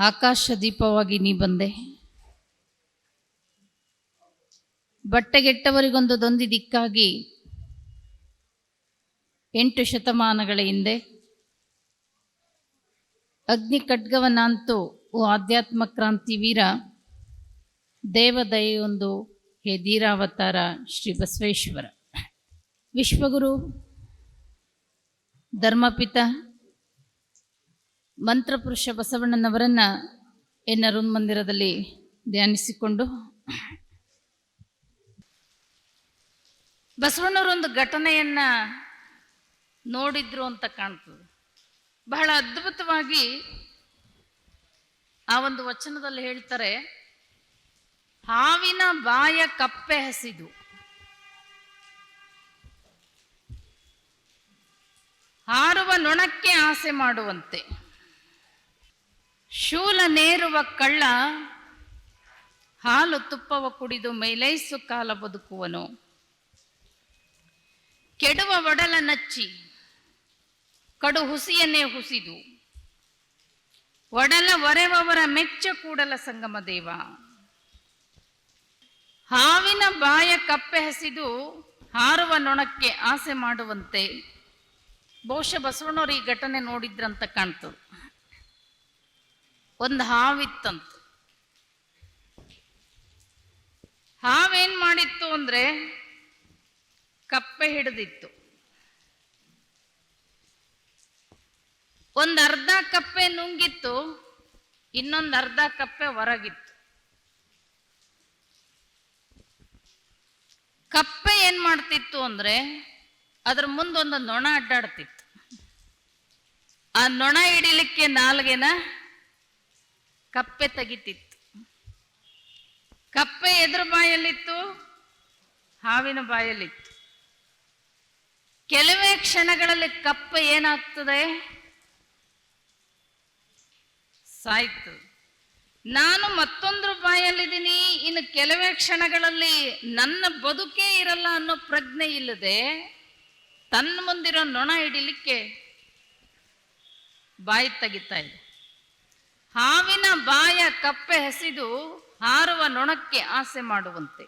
ಆಕಾಶ ದೀಪವಾಗಿ ನೀ ಬಂದೆ. ಬಟ್ಟೆಗೆಟ್ಟವರಿಗೊಂದು ದೊಂದಿ ದಿಕ್ಕಾಗಿ ಎಂಟು ಶತಮಾನಗಳ ಹಿಂದೆ ಅಗ್ನಿ ಖಡ್ಗವನ್ನಂತೂ ಓ ಆಧ್ಯಾತ್ಮ ಕ್ರಾಂತಿ ವೀರ ದೇವದಯೊಂದು ಹೇ ಧೀರಾವತಾರ ಶ್ರೀ ಬಸವೇಶ್ವರ. ವಿಶ್ವಗುರು, ಧರ್ಮಪಿತ ಮಂತ್ರಪುರುಷ ಬಸವಣ್ಣನವರನ್ನ ಎನ್ನ ಮಂದಿರದಲ್ಲಿ ಧ್ಯಾನಿಸಿಕೊಂಡು ಬಸವಣ್ಣವರೊಂದು ಘಟನೆಯನ್ನ ನೋಡಿದ್ರು ಅಂತ ಕಾಣ್ತದೆ. ಬಹಳ ಅದ್ಭುತವಾಗಿ ಆ ಒಂದು ವಚನದಲ್ಲಿ ಹೇಳ್ತಾರೆ, ಹಾವಿನ ಬಾಯ ಕಪ್ಪೆ ಹಸಿದು, ಹಾರುವ ನೊಣಕ್ಕೆ ಆಸೆ ಮಾಡುವಂತೆ. ಶೂಲ ನೇರುವ ಕಳ್ಳ, ಹಾಲು ತುಪ್ಪವ ಕುಡಿದು ಮೈಲೈಸು ಕಾಲ ಬದುಕುವನು. ಕೆಡುವ ಒಡಲ ನಚ್ಚಿ, ಕಡು ಹುಸಿಯನ್ನೇ ಹುಸಿದು. ಒಡಲ ಒರೆವವರ ಮೆಚ್ಚ ಕೂಡಲ ಸಂಗಮ ದೇವ. ಹಾವಿನ ಬಾಯ ಕಪ್ಪೆ ಹಸಿದು ಹಾರುವ ನೊಣಕ್ಕೆ ಆಸೆ ಮಾಡುವಂತೆ. ಬಹುಶಃ ಬಸವಣ್ಣವರು ಈ ಘಟನೆ ನೋಡಿದ್ರಂತ ಕಾಣ್ತದೆ. ಒಂದು ಹಾವಿತ್ತಂತ. ಹಾವೇನ್ ಮಾಡಿತ್ತು ಅಂದ್ರೆ ಕಪ್ಪೆ ಹಿಡಿದಿತ್ತು. ಒಂದು ಅರ್ಧ ಕಪ್ಪೆ ನುಂಗಿತ್ತು, ಇನ್ನೊಂದು ಅರ್ಧ ಕಪ್ಪೆ ಹೊರಗಿತ್ತು. ಕಪ್ಪೆ ಏನ್ ಮಾಡ್ತಿತ್ತು ಅಂದ್ರೆ ಅದ್ರ ಮುಂದೊಂದು ನೊಣ ಅಡ್ಡಾಡ್ತಿತ್ತು. ಆ ನೊಣ ಹಿಡಿಲಿಕ್ಕೆ ನಾಲ್ಗೆನ ಕಪ್ಪೆ ತೆಗಿತಿತ್ತು. ಕಪ್ಪೆ ಎದುರು ಬಾಯಲ್ಲಿತ್ತು, ಹಾವಿನ ಬಾಯಲ್ಲಿತ್ತು. ಕೆಲವೇ ಕ್ಷಣಗಳಲ್ಲಿ ಕಪ್ಪೆ ಏನಾಗ್ತದೆ? ಸಾಯ್ತು. ನಾನು ಮತ್ತೊಂದು ಬಾಯಲ್ಲಿದ್ದೀನಿ, ಇನ್ನು ಕೆಲವೇ ಕ್ಷಣಗಳಲ್ಲಿ ನನ್ನ ಬದುಕೇ ಇರಲ್ಲ ಅನ್ನೋ ಪ್ರಜ್ಞೆ ಇಲ್ಲದೆ ತನ್ನ ಮುಂದಿರೋ ನೊಣ ಹಿಡಿಲಿಕ್ಕೆ ಬಾಯಿ ತೆಗಿತಾ ಇದೆ ಹಾವಿನ ಬಾಯ ಕಪ್ಪೆ ಹಸಿದು ಹಾರುವ ನೊಣಕ್ಕೆ ಆಸೆ ಮಾಡುವಂತೆ.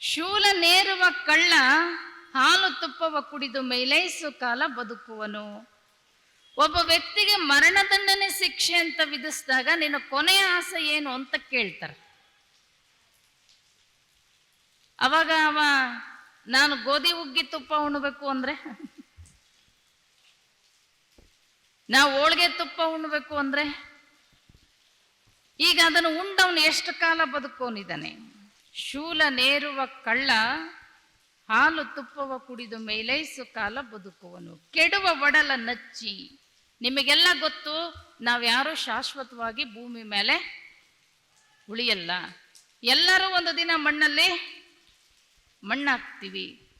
ಶೂಲ ನೇರುವ ಕಳ್ಳ ಹಾಲು ತುಪ್ಪವ ಕುಡಿದು ಮೇಲೈಸು ಕಾಲ ಬದುಕುವನು. ಒಬ್ಬ ವ್ಯಕ್ತಿಗೆ ಮರಣದಂಡನೆ ಶಿಕ್ಷೆ ಅಂತ ವಿಧಿಸಿದಾಗ ನಿನ್ನ ಕೊನೆಯ ಆಸೆ ಏನು ಅಂತ ಕೇಳ್ತಾರೆ. ಅವಾಗ ಅವ, ನಾನು ಗೋಧಿ ಉಗ್ಗಿ ತುಪ್ಪ ಉಣ್ಬೇಕು ಅಂದ್ರೆ? ನಾವು ಹೋಳಿಗೆ ತುಪ್ಪ ಉಣ್ಬೇಕು ಅಂದ್ರೆ ಈಗ ಅದನ್ನು ಉಂಡವನು ಎಷ್ಟು ಕಾಲ ಬದುಕೋನಿದ್ದಾನೆ ಶೂಲ ನೇರುವ ಕಳ್ಳ, ಹಾಲು ತುಪ್ಪವ ಕುಡಿದು ಮೇಲೈಸು ಕಾಲ ಬದುಕುವನು. ಕೆಡುವ ಒಡಲ ನಚ್ಚಿ. ನಿಮಗೆಲ್ಲ ಗೊತ್ತು, ನಾವ್ಯಾರು ಶಾಶ್ವತವಾಗಿ ಭೂಮಿ ಮೇಲೆ ಉಳಿಯಲ್ಲ. ಎಲ್ಲರೂ ಒಂದು ದಿನ ಮಣ್ಣಲ್ಲಿ ಮಣ್ಣಾಗ್ತೀವಿ.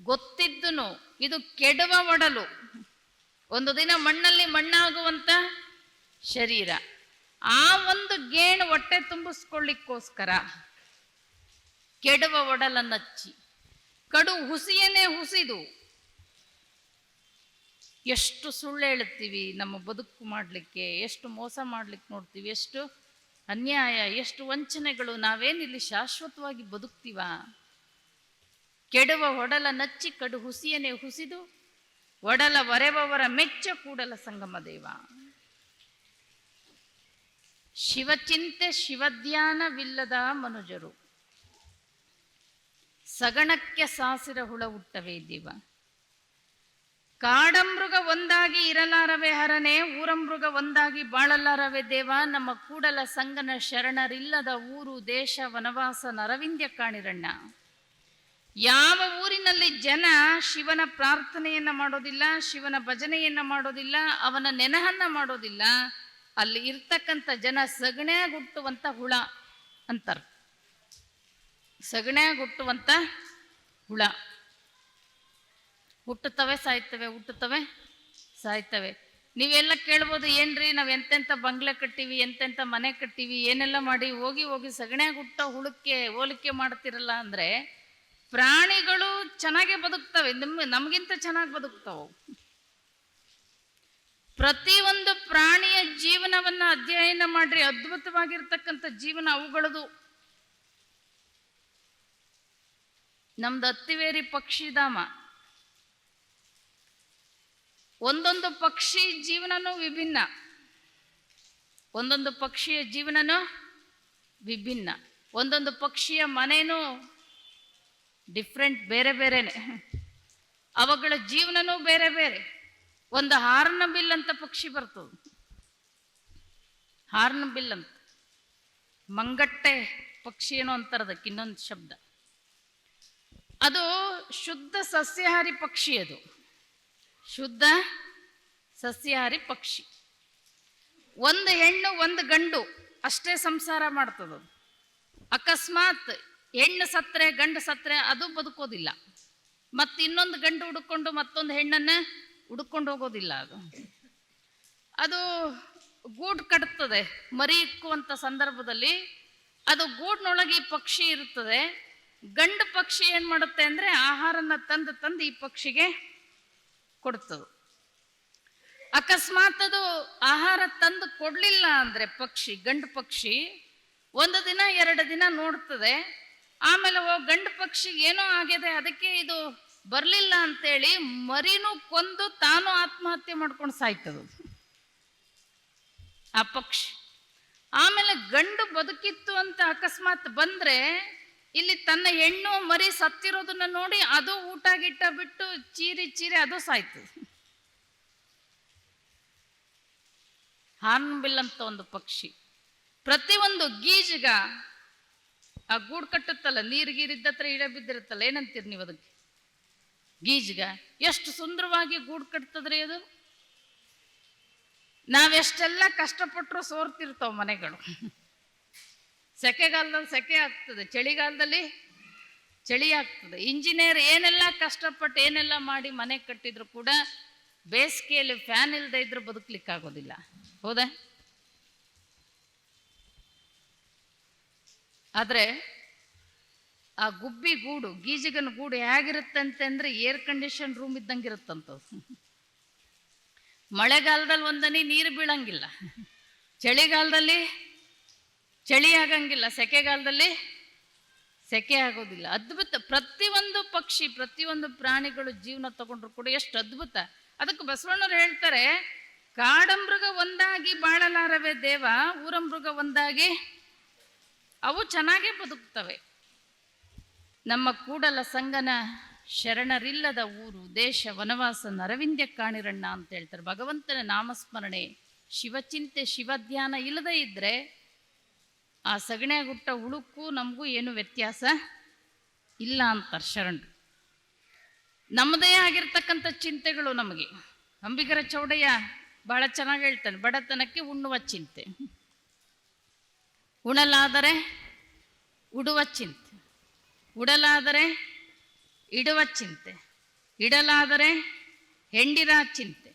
ಗೊತ್ತಿದ್ದನು, ಇದು ಕೆಡುವ ಒಡಲು. ಒಂದು ದಿನ ಮಣ್ಣಲ್ಲಿ ಮಣ್ಣಾಗುವಂತ ಶರೀರ. ಆ ಒಂದು ಗೇಣು ಹೊಟ್ಟೆ ತುಂಬಿಸ್ಕೊಳ್ಳಿಕ್ಕೋಸ್ಕರ ಕೆಡುವ ಒಡಲ ನಚ್ಚಿ ಕಡು ಹುಸಿಯನ್ನೇ ಹುಸಿದು ಎಷ್ಟು ಸುಳ್ಳು ಹೇಳುತ್ತೀವಿ, ನಮ್ಮ ಬದುಕು ಮಾಡಲಿಕ್ಕೆ, ಎಷ್ಟು ಮೋಸ ಮಾಡ್ಲಿಕ್ಕೆ ನೋಡ್ತೀವಿ, ಎಷ್ಟು ಅನ್ಯಾಯ, ಎಷ್ಟು ವಂಚನೆಗಳು ನಾವೇನಿಲ್ಲಿ ಶಾಶ್ವತವಾಗಿ ಬದುಕ್ತೀವ? ಕೆಡುವ ಒಡಲ ನಚ್ಚಿ ಕಡು ಹುಸಿಯನ್ನೇ ಹುಸಿದು ಒಡಲ ಒರೆವವರ ಮೆಚ್ಚ ಕೂಡಲ ಸಂಗಮ ದೇವ. ಶಿವಚಿಂತೆ ಶಿವಧ್ಯಾನವಿಲ್ಲದ ಮನುಜರು. ಸಗಣಕ್ಕೆ ಸಾಸಿರ ಹುಳ ಹುಟ್ಟವೇ ದೇವ. ಕಾಡಮೃಗ ಒಂದಾಗಿ ಇರಲಾರವೆ ಹರನೆ, ಊರಮೃಗ ಒಂದಾಗಿ ಬಾಳಲಾರವೆ ದೇವ. ನಮ್ಮ ಕೂಡಲ ಸಂಗನ ಶರಣರಿಲ್ಲದ ಊರು, ದೇಶ, ವನವಾಸ, ನರವಿಂದ್ಯ ಕಾಣಿರಣ್ಣ. ಯಾವ ಊರಿನಲ್ಲಿ ಜನ ಶಿವನ ಪ್ರಾರ್ಥನೆಯನ್ನ ಮಾಡೋದಿಲ್ಲ, ಶಿವನ ಭಜನೆಯನ್ನ ಮಾಡೋದಿಲ್ಲ, ಅವನ ನೆನಹನ್ನ ಮಾಡೋದಿಲ್ಲ, ಅಲ್ಲಿ ಇರ್ತಕ್ಕಂಥ ಜನ ಸಗಣ್ಯಾಗ ಹುಟ್ಟುವಂತ ಹುಳ ಅಂತಾರೆ. ಸಗಣ್ಯಾಗ ಹುಟ್ಟುವಂತ ಹುಳ. ಹುಟ್ಟುತ್ತವೆ, ಸಾಯ್ತವೆ ಹುಟ್ಟುತ್ತವೆ, ಸಾಯ್ತವೆ. ನೀವೆಲ್ಲ ಕೇಳ್ಬೋದು, ಏನ್ರಿ ನಾವು ಎಂತೆಂಥ ಬಂಗ್ಲೆ ಕಟ್ಟಿವಿ ಎಂತೆಂಥ ಮನೆ ಕಟ್ಟಿವಿ, ಏನೆಲ್ಲ ಮಾಡಿ ಹೋಗಿ ಹೋಗಿ ಸಗಣ್ಯಾಗ ಹುಟ್ಟೋ ಹುಳಕ್ಕೆ ಹೋಲಿಕೆ ಮಾಡ್ತಿರಲ್ಲ ಅಂದ್ರೆ ಪ್ರಾಣಿಗಳು ಚೆನ್ನಾಗೆ ಬದುಕ್ತವೆ. ನಿಮ್ಮ ನಮಗಿಂತ ಚೆನ್ನಾಗಿ ಪ್ರತಿ ಪ್ರತಿಯೊಂದು ಪ್ರಾಣಿಯ ಜೀವನವನ್ನ ಅಧ್ಯಯನ ಮಾಡ್ರಿ. ಅದ್ಭುತವಾಗಿರ್ತಕ್ಕಂಥ ಜೀವನ ಅವುಗಳದು. ನಮ್ದು ಅತ್ತಿವೇರಿ ಪಕ್ಷಿಧಾಮ ಒಂದೊಂದು ಪಕ್ಷಿ ಜೀವನನೂ ವಿಭಿನ್ನ. ಒಂದೊಂದು ಪಕ್ಷಿಯ ಜೀವನನೂ ವಿಭಿನ್ನ. ಒಂದೊಂದು ಪಕ್ಷಿಯ ಮನೇನೂ ಡಿಫ್ರೆಂಟ್ ಬೇರೆ ಬೇರೆನೆ. ಅವುಗಳ ಜೀವನನೂ ಬೇರೆ ಬೇರೆ. ಒಂದು ಹಾರ್ನ ಬಿಲ್ ಅಂತ ಪಕ್ಷಿ ಬರ್ತದೆ. ಹಾರ್ನ್ ಬಿಲ್ ಅಂತ. ಮಂಗಟ್ಟೆ ಪಕ್ಷಿ ಏನೋ ಅಂತಾರೆ ಅದಕ್ಕೆ ಇನ್ನೊಂದು ಶಬ್ದ. ಅದು ಶುದ್ಧ ಸಸ್ಯಾಹಾರಿ ಪಕ್ಷಿ ಅದು. ಶುದ್ಧ ಸಸ್ಯಾಹಾರಿ ಪಕ್ಷಿ. ಒಂದು ಹೆಣ್ಣು, ಒಂದು ಗಂಡು ಅಷ್ಟೇ ಸಂಸಾರ ಮಾಡ್ತದ ಅಕಸ್ಮಾತ್ ಹೆಣ್ಣು ಸತ್ರೆ, ಗಂಡು ಸತ್ರೆ ಅದು ಬದುಕೋದಿಲ್ಲ. ಮತ್ತೆ ಇನ್ನೊಂದು ಗಂಡು ಹುಡುಕೊಂಡು ಮತ್ತೊಂದು ಹೆಣ್ಣನ್ನ ಹುಡುಕೊಂಡು ಹೋಗೋದಿಲ್ಲ ಅದು. ಅದು ಗೂಡು ಕಟ್ತದೆ, ಮರಿ ಇಕ್ಕುವಂಥ ಸಂದರ್ಭದಲ್ಲಿ. ಅದು ಗೂಡಿನೊಳಗೆ ಈ ಪಕ್ಷಿ ಇರುತ್ತದೆ ಗಂಡು ಪಕ್ಷಿ ಏನು ಮಾಡುತ್ತೆ ಅಂದರೆ ಆಹಾರನ ತಂದು ತಂದು ಈ ಪಕ್ಷಿಗೆ ಕೊಡ್ತದೆ. ಅಕಸ್ಮಾತ್ ಅದು ಆಹಾರ ತಂದು ಕೊಡಲಿಲ್ಲ ಅಂದ್ರೆ ಪಕ್ಷಿ, ಗಂಡು ಪಕ್ಷಿ, ಒಂದು ದಿನ, ಎರಡು ದಿನ ನೋಡ್ತದೆ. ಆಮೇಲೆ ಓ ಗಂಡು ಪಕ್ಷಿ ಏನೋ ಆಗಿದೆ, ಅದಕ್ಕೆ ಇದು ಬರಲಿಲ್ಲ ಅಂತೇಳಿ ಮರಿನೂ ಕೊಂದು ತಾನು ಆತ್ಮಹತ್ಯೆ ಮಾಡ್ಕೊಂಡು ಸಾಯ್ತದು. ಆ ಪಕ್ಷಿ. ಆಮೇಲೆ ಗಂಡು ಬದುಕಿತ್ತು ಅಂತ ಅಕಸ್ಮಾತ್ ಬಂದ್ರೆ ಇಲ್ಲಿ ತನ್ನ ಹೆಣ್ಣು ಮರಿ ಸತ್ತಿರೋದನ್ನ ನೋಡಿ ಅದು ಊಟ ಗಿಟ್ಟ ಬಿಟ್ಟು ಚೀರಿ ಚೀರಿ ಅದು ಸಾಯ್ತದೆ. ಹಾರ್ನ್ಬಿಲ್ ಅಂತ ಒಂದು ಪಕ್ಷಿ. ಪ್ರತಿಯೊಂದು ಗೀಜಗ ಆ ಗೂಡು ಕಟ್ಟುತ್ತಲ್ಲ, ನೀರು ಗೀರಿದ್ದತ್ರ ಇಳೆ ಬಿದ್ದಿರುತ್ತಲ್ಲ, ಏನಂತೀರಿ ನೀವು ಅದಕ್ಕೆ? ಗೀಜ್ಗ? ಎಷ್ಟು ಸುಂದರವಾಗಿ ಗೂಡು ಕಟ್ತದ್ರಿ ಅದು? ನಾವೆಷ್ಟೆಲ್ಲ ಕಷ್ಟಪಟ್ಟರು ಸೋರ್ತಿರ್ತಾವ ಮನೆಗಳು. ಸೆಕೆಗಾಲದಲ್ಲಿ ಸೆಕೆ ಆಗ್ತದೆ, ಚಳಿಗಾಲದಲ್ಲಿ ಚಳಿ ಆಗ್ತದೆ. ಇಂಜಿನಿಯರ್ ಏನೆಲ್ಲ ಕಷ್ಟಪಟ್ಟು ಏನೆಲ್ಲ ಮಾಡಿ ಮನೆ ಕಟ್ಟಿದ್ರು ಕೂಡ ಬೇಸಿಗೆಯಲ್ಲಿ ಫ್ಯಾನ್ ಇಲ್ಲದೆ ಇದ್ರೆ ಬದುಕಲಿಕ್ಕಾಗೋದಿಲ್ಲ. ಹೌದಾ? ಆದರೆ ಆ ಗುಬ್ಬಿ ಗೂಡು, ಗೀಜಿಗನ ಗೂಡು ಹೇಗಿರುತ್ತಂತೆ ಅಂದ್ರೆ ಏರ್ ಕಂಡೀಷನ್ ರೂಮ್ ಇದ್ದಂಗೆ ಇರುತ್ತಂತದು ಮಳೆಗಾಲದಲ್ಲಿ ಒಂದನಿ ನೀರು ಬೀಳಂಗಿಲ್ಲ. ಚಳಿಗಾಲದಲ್ಲಿ ಚಳಿ ಆಗಂಗಿಲ್ಲ, ಸೆಕೆಗಾಲದಲ್ಲಿ ಸೆಕೆ ಆಗೋದಿಲ್ಲ. ಅದ್ಭುತ. ಪ್ರತಿಯೊಂದು ಪಕ್ಷಿ, ಪ್ರತಿಯೊಂದು ಪ್ರಾಣಿಗಳು ಜೀವನ ತಗೊಂಡ್ರು ಕೂಡ ಎಷ್ಟು ಅದ್ಭುತ. ಅದಕ್ಕೆ ಬಸವಣ್ಣವ್ರು ಹೇಳ್ತಾರೆ, ಕಾಡಮೃಗ ಒಂದಾಗಿ ಬಾಳಲಾರವೇ ದೇವ, ಊರಮೃಗ ಒಂದಾಗಿ ಅವು ಚೆನ್ನಾಗೇ ಬದುಕ್ತವೆ. ನಮ್ಮ ಕೂಡಲ ಸಂಗನ ಶರಣರಿಲ್ಲದ ಊರು, ದೇಶ, ವನವಾಸ, ನರವಿಂದ್ಯ ಕಾಣಿರಣ್ಣ ಅಂತ ಹೇಳ್ತಾರೆ. ಭಗವಂತನ ನಾಮಸ್ಮರಣೆ, ಶಿವಚಿಂತೆ, ಶಿವಧ್ಯಾನ ಇಲ್ಲದೇ ಇದ್ರೆ ಆ ಸಗಣ್ಯಾಗುಟ್ಟ ಉಳುಕು ನಮಗೂ ಏನು ವ್ಯತ್ಯಾಸ ಇಲ್ಲ ಅಂತಾರೆ ಶರಣರು. ನಮ್ಮದೇ ಆಗಿರ್ತಕ್ಕಂಥ ಚಿಂತೆಗಳು ನಮಗೆ. ಅಂಬಿಗರ ಚೌಡಯ್ಯ ಬಹಳ ಚೆನ್ನಾಗಿ ಹೇಳ್ತಾನೆ, ಬಡತನಕ್ಕೆ ಉಣ್ಣುವ ಚಿಂತೆ. ಉಣಲಾದರೆ ಉಡುವ ಚಿಂತೆ. ಉಡಲಾದರೆ ಇಡುವ ಚಿಂತೆ. ಇಡಲಾದರೆ ಹೆಂಡಿರ ಚಿಂತೆ.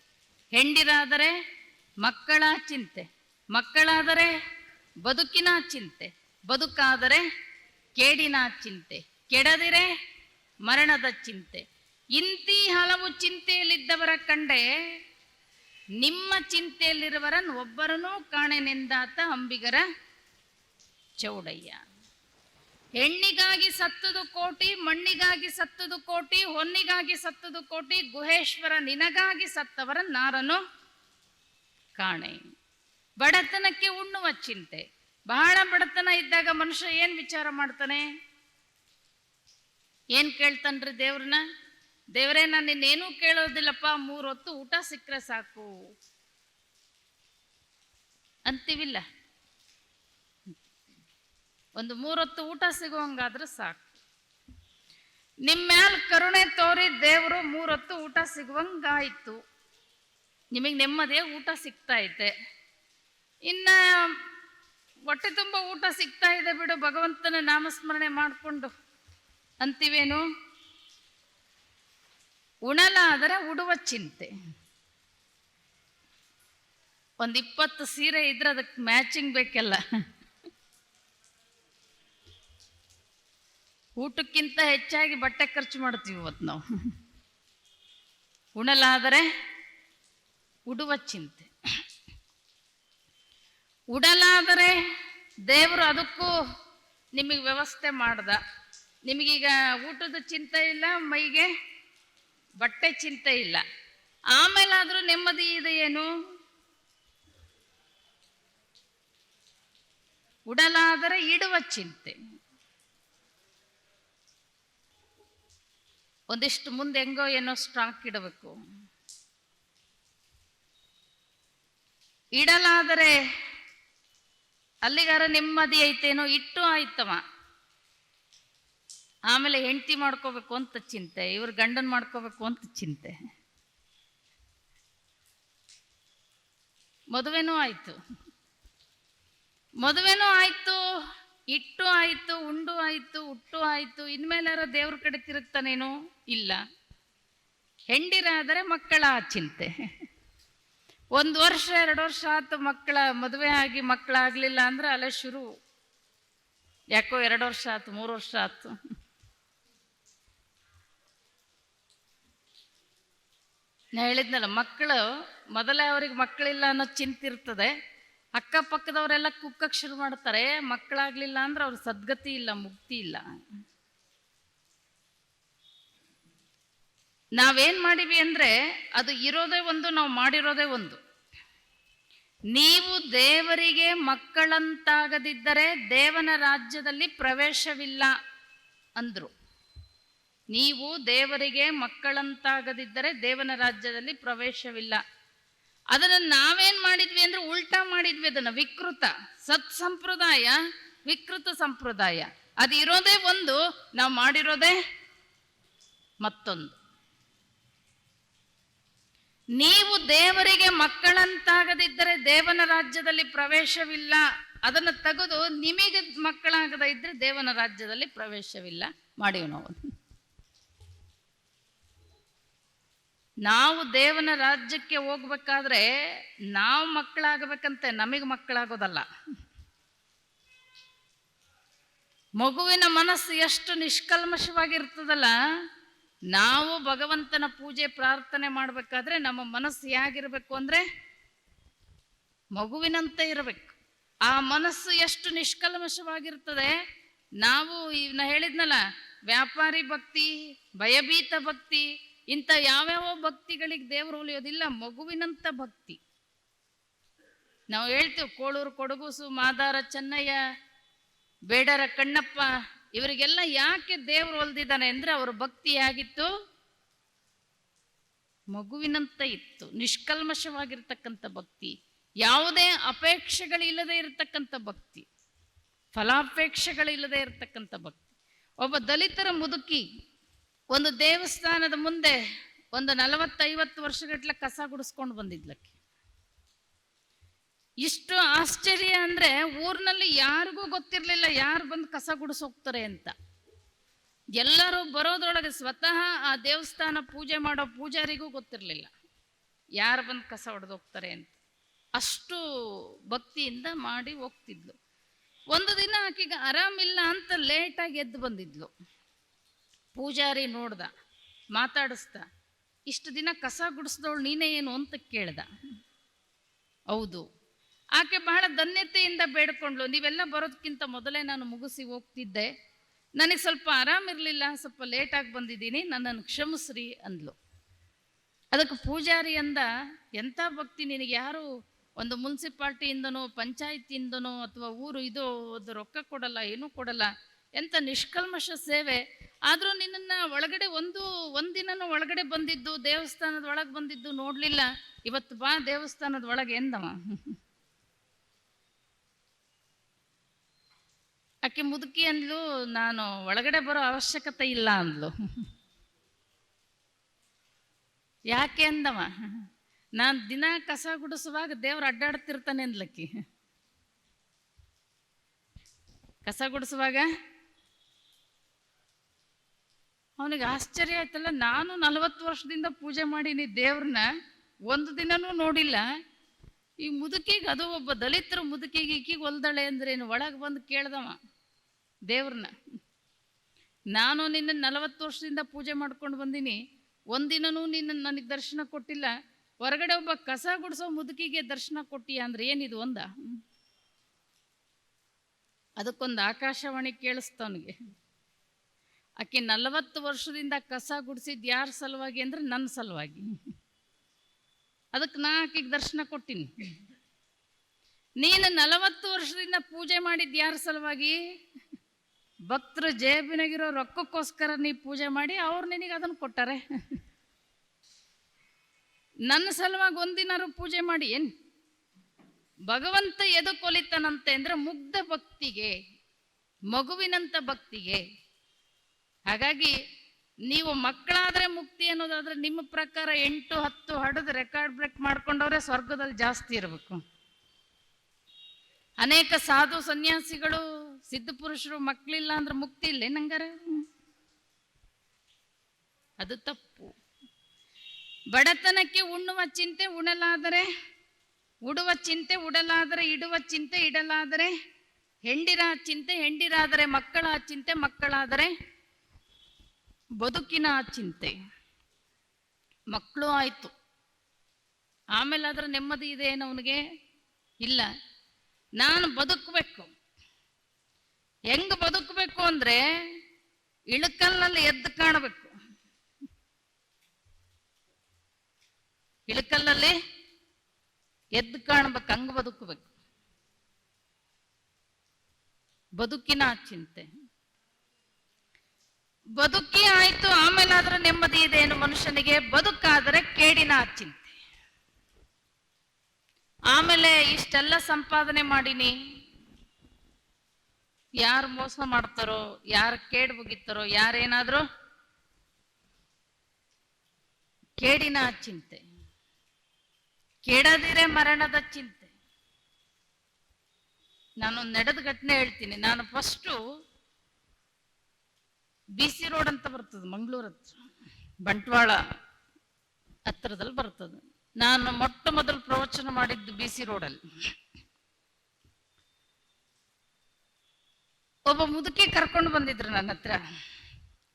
ಹೆಂಡಿರಾದರೆ ಮಕ್ಕಳ ಚಿಂತೆ. ಮಕ್ಕಳಾದರೆ ಬದುಕಿನ ಚಿಂತೆ. ಬದುಕಾದರೆ ಕೇಡಿನ ಚಿಂತೆ. ಕೆಡದಿರೆ ಮರಣದ ಚಿಂತೆ. ಇಂತಿ ಹಲವು ಚಿಂತೆಯಲ್ಲಿದ್ದವರ ಕಂಡೆ ನಿಮ್ಮ ಚಿಂತೆಯಲ್ಲಿರುವರನ್ನು ಒಬ್ಬರನ್ನೂ ಕಾಣೆನೆಂದಾತ ಅಂಬಿಗರ ಚೌಡಯ್ಯ. ಹೆಣ್ಣಿಗಾಗಿ ಸತ್ತದು ಕೋಟಿ, ಮಣ್ಣಿಗಾಗಿ ಸತ್ತದು ಕೋಟಿ, ಹೊನ್ನಿಗಾಗಿ ಸತ್ತದು ಕೋಟಿ, ಗುಹೇಶ್ವರ ನಿನಗಾಗಿ ಸತ್ತವರ ನಾರನು ಕಾಣೆ. ಬಡತನಕ್ಕೆ ಉಣ್ಣುವ ಚಿಂತೆ. ಬಹಳ ಬಡತನ ಇದ್ದಾಗ ಮನುಷ್ಯ ಏನ್ ವಿಚಾರ ಮಾಡ್ತಾನೆ? ಏನ್ ಕೇಳ್ತಾನ್ರಿ ದೇವ್ರನ್ನ? ದೇವರೇ, ನಾನು ಇನ್ನೇನೂ ಕೇಳೋದಿಲ್ಲಪ್ಪ ಮೂರೊತ್ತು ಊಟ ಸಿಕ್ಕರೆ ಸಾಕು. ಅಂತೀವಿಲ್ಲ. ಒಂದು ಮೂರೊತ್ತು ಊಟ ಸಿಗುವಂಗಾದ್ರೆ ಸಾಕು. ನಿಮ್ಮ ಕರುಣೆ ತೋರಿ ದೇವರು ಮೂರೊತ್ತು ಊಟ ಸಿಗುವಂಗಾಯ್ತು. ನಿಮಗೆ ನೆಮ್ಮದಿಯ ಊಟ ಸಿಗ್ತಾ ಐತೆ ಇನ್ನು ಹೊಟ್ಟೆ ತುಂಬ ಊಟ ಸಿಗ್ತಾ ಇದೆ ಬಿಡು, ಭಗವಂತನ ನಾಮಸ್ಮರಣೆ ಮಾಡಿಕೊಂಡು. ಅಂತೀವೇನು? ಉಣಲಾದರೆ ಉಡುವ ಚಿಂತೆ. ಒಂದು ಇಪ್ಪತ್ತು ಸೀರೆ ಇದ್ರೆ ಅದಕ್ಕೆ ಮ್ಯಾಚಿಂಗ್ ಬೇಕಲ್ಲ. ಊಟಕ್ಕಿಂತ ಹೆಚ್ಚಾಗಿ ಬಟ್ಟೆ ಖರ್ಚು ಮಾಡ್ತೀವಿ ಇವತ್ತು ನಾವು. ಉಣಲಾದರೆ ಉಡುವ ಚಿಂತೆ. ಉಡಲಾದರೆ ದೇವರು ಅದಕ್ಕೂ ನಿಮಗೆ ವ್ಯವಸ್ಥೆ ಮಾಡ್ದ. ನಿಮಗೀಗ ಊಟದ ಚಿಂತೆ ಇಲ್ಲ, ಮೈಗೆ ಬಟ್ಟೆ ಚಿಂತೆ ಇಲ್ಲ. ಆಮೇಲಾದರೂ ನೆಮ್ಮದಿ ಇದೆ ಏನು? ಉಡಲಾದರೆ ಇಡುವ ಚಿಂತೆ. ಒಂದಿಷ್ಟು ಮುಂದೆ ಹೆಂಗೋ ಏನೋ ಸ್ಟಾಕ್ ಇಡಬೇಕು. ಇಡಲಾದರೆ ಅಲ್ಲಿಗಾರ ನೆಮ್ಮದಿ ಐತೇನೋ ಇಟ್ಟು ಆಯ್ತವ. ಆಮೇಲೆ ಹೆಂಡತಿ ಮಾಡ್ಕೋಬೇಕು ಅಂತ ಚಿಂತೆ, ಇವ್ರ ಗಂಡನ್ ಮಾಡ್ಕೋಬೇಕು ಅಂತ ಚಿಂತೆ. ಮದುವೆನೂ ಆಯ್ತು. ಮದುವೆನೂ ಆಯ್ತು. ಇಟ್ಟು ಆಯಿತು, ಉಂಡು ಆಯಿತು, ಉಟ್ಟು ಆಯಿತು, ಇನ್ಮೇಲಾರ ದೇವ್ರ ಕಡೆ ತಿರುಗ್ತಾನೇನು? ಇಲ್ಲ. ಹೆಂಡಿರಾದರೆ ಮಕ್ಕಳ ಚಿಂತೆ. ಒಂದು ವರ್ಷ, ಎರಡು ವರ್ಷ ಆತು ಮಕ್ಕಳ, ಮದುವೆ ಆಗಿ ಮಕ್ಕಳಾಗ್ಲಿಲ್ಲ ಅಂದ್ರೆ ಅಲ್ಲೇ ಶುರು. ಯಾಕೋ ಎರಡು ವರ್ಷ ಆತು, ಮೂರು ವರ್ಷ ಆತು. ನಾ ಹೇಳಿದ್ನಲ್ಲ, ಮಕ್ಕಳು, ಮೊದಲೇ ಅವ್ರಿಗೆ ಮಕ್ಕಳಿಲ್ಲ ಅನ್ನೋ ಚಿಂತೆ ಇರ್ತದೆ. ಅಕ್ಕಪಕ್ಕದವರೆಲ್ಲ ಕುಕ್ಕಕ್ಕೆ ಶುರು ಮಾಡ್ತಾರೆ ಮಕ್ಕಳಾಗ್ಲಿಲ್ಲ ಅಂದ್ರೆ ಅವ್ರ ಸದ್ಗತಿ ಇಲ್ಲ, ಮುಕ್ತಿ ಇಲ್ಲ. ನಾವೇನ್ ಮಾಡಿವಿ ಅಂದ್ರೆ ಅದು ಇರೋದೇ ಒಂದು, ನಾವು ಮಾಡಿರೋದೇ ಒಂದು. ನೀವು ದೇವರಿಗೆ ಮಕ್ಕಳಂತಾಗದಿದ್ದರೆ ದೇವನ ರಾಜ್ಯದಲ್ಲಿ ಪ್ರವೇಶವಿಲ್ಲ ಅಂದ್ರು. ನೀವು ದೇವರಿಗೆ ಮಕ್ಕಳಂತಾಗದಿದ್ದರೆ ದೇವನ ರಾಜ್ಯದಲ್ಲಿ ಪ್ರವೇಶವಿಲ್ಲ. ಅದನ್ನ ನಾವೇನ್ ಮಾಡಿದ್ವಿ ಅಂದ್ರೆ ಉಲ್ಟಾ ಮಾಡಿದ್ವಿ ಅದನ್ನ, ವಿಕೃತ. ಸತ್ ಸಂಪ್ರದಾಯ, ವಿಕೃತ ಸಂಪ್ರದಾಯ. ಅದು ಇರೋದೇ ಒಂದು, ನಾವು ಮಾಡಿರೋದೇ ಮತ್ತೊಂದು. ನೀವು ದೇವರಿಗೆ ಮಕ್ಕಳಂತಾಗದಿದ್ದರೆ ದೇವನ ರಾಜ್ಯದಲ್ಲಿ ಪ್ರವೇಶವಿಲ್ಲ. ಅದನ್ನು ತೆಗೆದು ನಿಮಗೆ ಮಕ್ಕಳಾಗದ ಇದ್ರೆ ದೇವನ ರಾಜ್ಯದಲ್ಲಿ ಪ್ರವೇಶವಿಲ್ಲ. ಮಾಡಿವ ನಾವು. ನಾವು ದೇವನ ರಾಜ್ಯಕ್ಕೆ ಹೋಗ್ಬೇಕಾದ್ರೆ ನಾವು ಮಕ್ಕಳಾಗಬೇಕಂತೆ, ನಮಗೆ ಮಕ್ಕಳಾಗೋದಲ್ಲ. ಮಗುವಿನ ಮನಸ್ಸು ಎಷ್ಟು ನಿಷ್ಕಲ್ಮಶವಾಗಿರ್ತದಲ್ಲ, ನಾವು ಭಗವಂತನ ಪೂಜೆ, ಪ್ರಾರ್ಥನೆ ಮಾಡಬೇಕಾದ್ರೆ ನಮ್ಮ ಮನಸ್ಸು ಹೇಗಿರಬೇಕು ಅಂದ್ರೆ ಮಗುವಿನಂತೆ ಇರಬೇಕು. ಆ ಮನಸ್ಸು ಎಷ್ಟು ನಿಷ್ಕಲ್ಮಶವಾಗಿರ್ತದೆ, ನಾವು ಇವನ್ನ ಹೇಳಿದ್ನಲ್ಲ, ವ್ಯಾಪಾರಿ ಭಕ್ತಿ, ಭಯಭೀತ ಭಕ್ತಿ ಇಂಥ ಯಾವ್ಯಾವ ಭಕ್ತಿಗಳಿಗೆ ದೇವರು ಒಲಿಯೋದಿಲ್ಲ ಮಗುವಿನಂತ ಭಕ್ತಿ. ನಾವು ಹೇಳ್ತೇವೆ, ಕೋಳೂರು ಕೊಡಗುಸು, ಮಾದಾರ ಚೆನ್ನಯ್ಯ, ಬೇಡರ ಕಣ್ಣಪ್ಪ, ಇವರಿಗೆಲ್ಲ ಯಾಕೆ ದೇವರು ಒಲ್ದಿದ್ದಾನೆ ಅಂದ್ರೆ ಅವ್ರ ಭಕ್ತಿ ಆಗಿತ್ತು ಮಗುವಿನಂತ ಇತ್ತು. ನಿಷ್ಕಲ್ಮಶವಾಗಿರ್ತಕ್ಕಂಥ ಭಕ್ತಿ, ಯಾವುದೇ ಅಪೇಕ್ಷೆಗಳಿಲ್ಲದೆ ಇರತಕ್ಕಂಥ ಭಕ್ತಿ, ಫಲಾಪೇಕ್ಷೆಗಳಿಲ್ಲದೆ ಇರತಕ್ಕಂಥ ಭಕ್ತಿ. ಒಬ್ಬ ದಲಿತರ ಮುದುಕಿ ಒಂದು ದೇವಸ್ಥಾನದ ಮುಂದೆ ಒಂದು ನಲವತ್ತೈವತ್ತು ವರ್ಷಗಟ್ಲೆ ಕಸ ಗುಡಿಸ್ಕೊಂಡು ಬಂದಿದ್ಲಕ್ಕೆ. ಇಷ್ಟು ಆಶ್ಚರ್ಯ ಅಂದ್ರೆ ಊರಿನಲ್ಲಿ ಯಾರಿಗೂ ಗೊತ್ತಿರಲಿಲ್ಲ ಯಾರು ಬಂದು ಕಸ ಗುಡಿಸೋಗ್ತಾರೆ ಅಂತ. ಎಲ್ಲರೂ ಬರೋದ್ರೊಳಗೆ ಸ್ವತಃ ಆ ದೇವಸ್ಥಾನ ಪೂಜೆ ಮಾಡೋ ಪೂಜಾರಿಗೂ ಗೊತ್ತಿರಲಿಲ್ಲ ಯಾರು ಬಂದು ಕಸ ಹೊಡೆದೋಗ್ತಾರೆ ಅಂತ. ಅಷ್ಟು ಭಕ್ತಿಯಿಂದ ಮಾಡಿ ಹೋಗ್ತಿದ್ಲು. ಒಂದು ದಿನ ಆಕೆಗೆ ಆರಾಮಿಲ್ಲ ಅಂತ ಲೇಟಾಗಿ ಎದ್ದು ಬಂದಿದ್ಲು. ಪೂಜಾರಿ ನೋಡ್ದ, ಮಾತಾಡಿಸ್ದ, ಇಷ್ಟು ದಿನ ಕಸ ಗುಡಿಸ್ದವಳು ನೀನೇ ಏನು ಅಂತ ಕೇಳ್ದ. ಹೌದು, ಆಕೆ ಬಹಳ ಧನ್ಯತೆಯಿಂದ ಬೇಡ್ಕೊಂಡ್ಲು ನೀವೆಲ್ಲ ಬರೋದಕ್ಕಿಂತ ಮೊದಲೇ ನಾನು ಮುಗಿಸಿ ಹೋಗ್ತಿದ್ದೆ. ನನಗೆ ಸ್ವಲ್ಪ ಆರಾಮಿರಲಿಲ್ಲ ಸ್ವಲ್ಪ ಲೇಟಾಗಿ ಬಂದಿದ್ದೀನಿ, ನನ್ನನ್ನು ಕ್ಷಮಿಸ್ರಿ ಅಂದ್ಲು. ಅದಕ್ಕೆ ಪೂಜಾರಿ ಅಂದ, ಎಂಥ ಭಕ್ತಿ ನಿನಗೆ, ಯಾರು ಒಂದು ಮುನ್ಸಿಪಾಲ್ಟಿಯಿಂದನೋ, ಪಂಚಾಯತಿಯಿಂದನೋ, ಅಥವಾ ಊರು ಇದು ಒಂದು ರೊಕ್ಕ ಕೊಡಲ್ಲ, ಏನೂ ಕೊಡಲ್ಲ, ಎಂಥ ನಿಷ್ಕಲ್ಮಶ ಸೇವೆ. ಆದರೂ ನಿನ್ನನ್ನ ಒಳಗಡೆ ಒಂದು, ಒಂದಿನನೂ ಒಳಗಡೆ ಬಂದಿದ್ದು, ದೇವಸ್ಥಾನದ ಒಳಗೆ ಬಂದಿದ್ದು ನೋಡಲಿಲ್ಲ. ಇವತ್ತು ಬಾ ದೇವಸ್ಥಾನದ ಒಳಗೆ ಎಂದವ. ಆಕೆ ಮುದುಕಿ ಅಂದ್ಲು, ನಾನು ಒಳಗಡೆ ಬರೋ ಅವಶ್ಯಕತೆ ಇಲ್ಲ ಅಂದ್ಲು. ಯಾಕೆ ಅಂದವ ನಾನು ದಿನ ಕಸ ಗುಡಿಸುವಾಗ ದೇವ್ರು ಅಡ್ಡಾಡ್ತಿರ್ತಾನೆ ಅಂದ್ಲಕ್ಕಿ. ಕಸ ಗುಡಿಸುವಾಗ ಅವನಿಗೆ ಆಶ್ಚರ್ಯ ಆಯ್ತಲ್ಲ, ನಾನು ನಲವತ್ತು ವರ್ಷದಿಂದ ಪೂಜೆ ಮಾಡೀನಿ ದೇವ್ರನ್ನ, ಒಂದು ದಿನನೂ ನೋಡಿಲ್ಲ. ಈ ಮುದುಕಿಗೆ ಅದು ಒಬ್ಬ ದಲಿತರು ಮುದುಕಿಗೆ ಈಕಿಗೆ ಹೊಲ್ದಳೆ ಅಂದ್ರೇನು? ಒಳಗೆ ಬಂದು ಕೇಳ್ದವ ದೇವ್ರನ್ನ. ನಾನು ನಿನ್ನ ನಲವತ್ತು ವರ್ಷದಿಂದ ಪೂಜೆ ಮಾಡ್ಕೊಂಡು ಬಂದೀನಿ. ಒಂದಿನನೂ ನಿನ್ನ ನನಗೆ ದರ್ಶನ ಕೊಟ್ಟಿಲ್ಲ. ಹೊರಗಡೆ ಒಬ್ಬ ಕಸ ಗುಡಿಸೋ ಮುದುಕಿಗೆ ದರ್ಶನ ಕೊಟ್ಟಿಯ ಅಂದ್ರೆ ಏನಿದು ಒಂದ. ಅದಕ್ಕೊಂದು ಆಕಾಶವಾಣಿ ಕೇಳಿಸ್ತವನಿಗೆ ಆಕೆ ನಲವತ್ತು ವರ್ಷದಿಂದ ಕಸ ಗುಡಿಸಿದ್ ಯಾರ ಸಲುವಾಗಿ ಅಂದ್ರೆ ನನ್ನ ಸಲುವಾಗಿ. ಅದಕ್ಕೆ ನಾ ಆಕೆಗೆ ದರ್ಶನ ಕೊಟ್ಟಿನಿ. ನೀನು ನಲವತ್ತು ವರ್ಷದಿಂದ ಪೂಜೆ ಮಾಡಿದ್ ಯಾರ ಸಲುವಾಗಿ? ಭಕ್ತರು ಜೇಬಿನಾಗಿರೋ ರೊಕ್ಕಕ್ಕೋಸ್ಕರ ನೀ ಪೂಜೆ ಮಾಡಿ ಅವ್ರು ನಿನಗೆ ಅದನ್ನು ಕೊಟ್ಟಾರೆ. ನನ್ನ ಸಲುವಾಗಿ ಒಂದಿನಾರು ಪೂಜೆ ಮಾಡಿ ಏನು? ಭಗವಂತ ಎದು ಕೊಲಿತಾನಂತೆ ಅಂದ್ರೆ ಮುಗ್ಧ ಭಕ್ತಿಗೆ, ಮಗುವಿನಂತ ಭಕ್ತಿಗೆ ಹಾಗಾಗಿ ನೀವು ಮಕ್ಕಳಾದ್ರೆ ಮುಕ್ತಿ ಅನ್ನೋದಾದ್ರೆ ನಿಮ್ಮ ಪ್ರಕಾರ ಎಂಟು ಹತ್ತು ಹಡದು ರೆಕಾರ್ಡ್ ಬ್ರೇಕ್ ಮಾಡ್ಕೊಂಡವ್ರೆ ಸ್ವರ್ಗದಲ್ಲಿ ಜಾಸ್ತಿ ಇರಬೇಕು. ಅನೇಕ ಸಾಧು ಸನ್ಯಾಸಿಗಳು, ಸಿದ್ಧ ಪುರುಷರು ಮಕ್ಕಳಿಲ್ಲ ಅಂದ್ರೆ ಮುಕ್ತಿ ಇಲ್ಲ. ನಂಗಾರೆ ಅದು ತಪ್ಪು. ಬಡತನಕ್ಕೆ ಉಣ್ಣುವ ಚಿಂತೆ ಉಣಲಾದರೆ, ಉಡುವ ಚಿಂತೆ ಉಡಲಾದರೆ, ಇಡುವ ಚಿಂತೆ ಇಡಲಾದರೆ, ಹೆಂಡಿರ ಚಿಂತೆ ಹೆಂಡಿರಾದರೆ, ಮಕ್ಕಳ ಚಿಂತೆ ಮಕ್ಕಳಾದರೆ ಬದುಕಿನ ಚಿಂತೆ. ಮಕ್ಕಳು ಆಯ್ತು. ಆಮೇಲೆ ಅದರ ನೆಮ್ಮದಿ ಇದೆ ಅವನಿಗೆ? ಇಲ್ಲ. ನಾನು ಬದುಕಬೇಕು. ಹೆಂಗ್ ಬದುಕಬೇಕು ಅಂದ್ರೆ ಇಳಕಲ್ನಲ್ಲಿ ಎದ್ದು ಕಾಣಬೇಕು. ಇಳಕಲ್ಲಲ್ಲಿ ಎದ್ದು ಕಾಣ್ಬೇಕು, ಹಂಗ ಬದುಕಬೇಕು. ಬದುಕಿನ ಚಿಂತೆ. ಬದುಕಿ ಆಯ್ತು ಆಮೇಲೆ ಆದ್ರೆ ನೆಮ್ಮದಿ ಇದೆ ಏನು ಮನುಷ್ಯನಿಗೆ ಬದುಕಾದರೆ ಕೇಡಿನ ಚಿಂತೆ. ಆಮೇಲೆ ಇಷ್ಟೆಲ್ಲ ಸಂಪಾದನೆ ಮಾಡಿನಿ. ಯಾರು ಮೋಸ ಮಾಡ್ತಾರೋ, ಯಾರು ಕೇಡ್ ಮುಗಿತಾರೋ, ಯಾರೇನಾದ್ರೂ ಕೇಡಿನ ಚಿಂತೆ. ಕೇಡದಿರೆ ಮರಣದ ಚಿಂತೆ. ನಾನು ನಡೆದ ಘಟನೆ ಹೇಳ್ತೀನಿ. ನಾನು ಫಸ್ಟು ಬಿ ಸಿ ರೋಡ್ ಅಂತ ಬರ್ತದೆ, ಮಂಗಳೂರು ಹತ್ರ. ಬಂಟ್ವಾಳ ಹತ್ರದಲ್ಲಿ ಬರ್ತದೆ. ನಾನು ಮೊಟ್ಟ ಮೊದಲು ಪ್ರವಚನ ಮಾಡಿದ್ದು ಬಿ ಸಿ ರೋಡಲ್ಲಿ ಒಬ್ಬ ಮುದುಕಿ ಕರ್ಕೊಂಡು ಬಂದಿದ್ರು ನನ್ನ ಹತ್ರ.